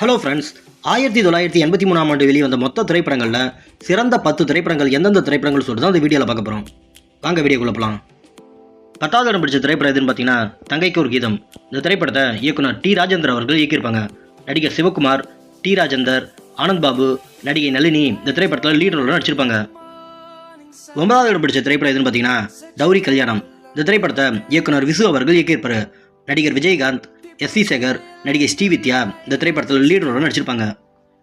Hello friends ஆயிரத்தி தொள்ளாயிரத்தி எண்பத்தி மூணாம் ஆண்டு வெளிவந்த மொத்த திரைப்படங்களில் சிறந்த பத்து திரைப்படங்கள் எந்தெந்த திரைப்படங்கள் சொல்லிட்டு தான் அந்த வீடியோவில் பார்க்க போகிறோம் வாங்க வீடியோக்குள்ள போகலாம் பத்தாவது இடம் பிடிச்ச திரைப்படம் எதுன்னு பார்த்தீங்கன்னா தங்கைக்கு ஒரு கீதம். இந்த திரைப்படத்தை இயக்குனர் டி ராஜேந்தர் அவர்கள் இயக்கியிருப்பாங்க. நடிகர் சிவகுமார் டி ராஜேந்தர் ஆனந்த் பாபு நடிகை நளினி இந்த திரைப்படத்தில் லீட் ரோலில் நடிச்சிருப்பாங்க. ஒன்பதாவது இடம் பிடிச்ச திரைப்படம் எதுன்னு பார்த்தீங்கன்னா டௌரி கல்யாணம். இந்த திரைப்படத்தை இயக்குனர் விசு அவர்கள் இயக்கியிருப்பார். நடிகர் விஜயகாந்த் எஸ் வி சேகர் நடிகை ஸ்ரீவித்யா இந்த திரைப்படத்தில் லீட் ரோலில் நடிச்சிருப்பாங்க.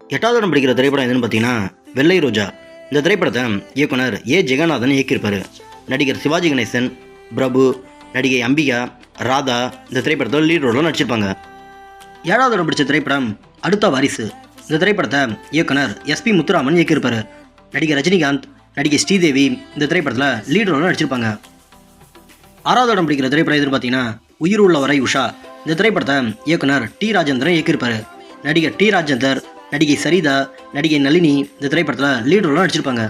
எட்டாவது இடம் பிடிக்கிற திரைப்படம் எதுன்னு பார்த்தீங்கன்னா வெள்ளை ரோஜா. இந்த திரைப்படத்தை இயக்குனர் ஏ. ஜெகநாதன் இயக்கியிருப்பாரு. நடிகர் சிவாஜி கணேசன் பிரபு நடிகை அம்பிகா ராதா இந்த திரைப்படத்தில் லீட் ரோலில் நடிச்சிருப்பாங்க. ஏழாவது இடம் பிடிச்ச திரைப்படம் அடுத்த வாரிசு. இந்த திரைப்படத்தை இயக்குனர் எஸ்பி முத்துராமன் இயக்கியிருப்பாரு. நடிகர் ரஜினிகாந்த் நடிகை ஸ்ரீதேவி இந்த திரைப்படத்தில் லீட் ரோலில் நடிச்சிருப்பாங்க. ஆறாவது இடம் பிடிக்கிற திரைப்படம் எதுன்னு பார்த்தீங்கன்னா உயிர் உள்ள வரை உஷா. இந்த திரைப்படத்தை இயக்குனர் டி ராஜேந்திரன் இயக்கியிருப்பாரு. நடிகர் டி ராஜேந்தர் நடிகை சரிதா நடிகை நளினி இந்த திரைப்படத்தில் லீட் ரோலாக நடிச்சிருப்பாங்க.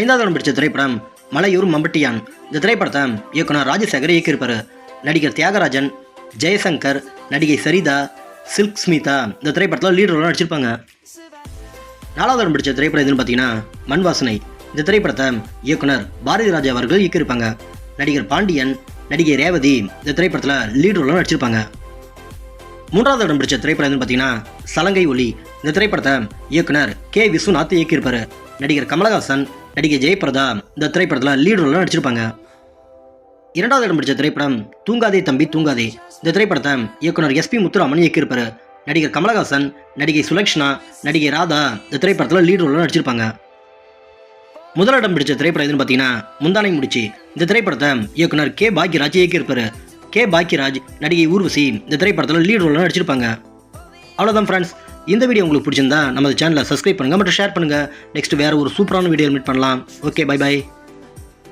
ஐந்தாவது இடம் பிடிச்ச திரைப்படம் மலையூர் மம்பட்டியான். இந்த திரைப்படத்தை இயக்குனர் ராஜசேகர் இயக்கியிருப்பார். நடிகர் தியாகராஜன் ஜெயசங்கர் நடிகை சரிதா சில்க் ஸ்மிதா இந்த திரைப்படத்தில் லீட் ரோலாக நடிச்சிருப்பாங்க. நாலாவது இடம் பிடிச்ச திரைப்படம் எதுன்னு பார்த்தீங்கன்னா மண் வாசனை இந்த திரைப்படத்தை இயக்குனர் பாரதி ராஜா அவர்கள் இயக்கியிருப்பாங்க. நடிகர் பாண்டியன் நடிகை ரேவதி இந்த திரைப்படத்தில் லீட் ரோலில் நடிச்சிருப்பாங்க. மூன்றாவது இடம் பிடிச்ச திரைப்படம் எதுன்னு பார்த்தீங்கன்னா சலங்கை ஒளி இந்த திரைப்படத்தை இயக்குனர் கே. விஸ்வநாத் இயக்கியிருப்பாரு. நடிகர் கமலஹாசன் நடிகை ஜெயபிரதா இந்த திரைப்படத்தில் லீட் ரோலில் நடிச்சிருப்பாங்க. இரண்டாவது இடம் பிடிச்ச திரைப்படம் தூங்காதே தம்பி தூங்காதே. இந்த திரைப்படத்தை இயக்குனர் எஸ்பி முத்துராமன் இயக்கியிருப்பாரு. நடிகர் கமலஹாசன் நடிகை சுலக்ஷனா நடிகை ராதா இந்த திரைப்படத்தில் லீட் ரோலில் நடிச்சிருப்பாங்க. முதலிடம் பிடிச்ச திரைப்படம் எதுன்னு பார்த்தீங்கன்னா முந்தானை முடிச்சு. இந்த திரைப்படத்தை இயக்குனர் கே பாக்யராஜ் இயக்கியிருப்பாரு. கே பாக்யராஜ் நடிகை ஊர்வசி இந்த திரைப்படத்தில் லீட் ரோலில் நடிச்சிருப்பாங்க. அவ்வளோதான் ஃப்ரெண்ட்ஸ் இந்த வீடியோ உங்களுக்கு பிடிச்சிருந்தா நமது சேனலை சப்ஸ்கிரைப் பண்ணுங்கள் மற்றும் ஷேர் பண்ணுங்கள் நெக்ஸ்ட் வேறு ஒரு சூப்பரான வீடியோ மீட் பண்ணலாம். Okay bye bye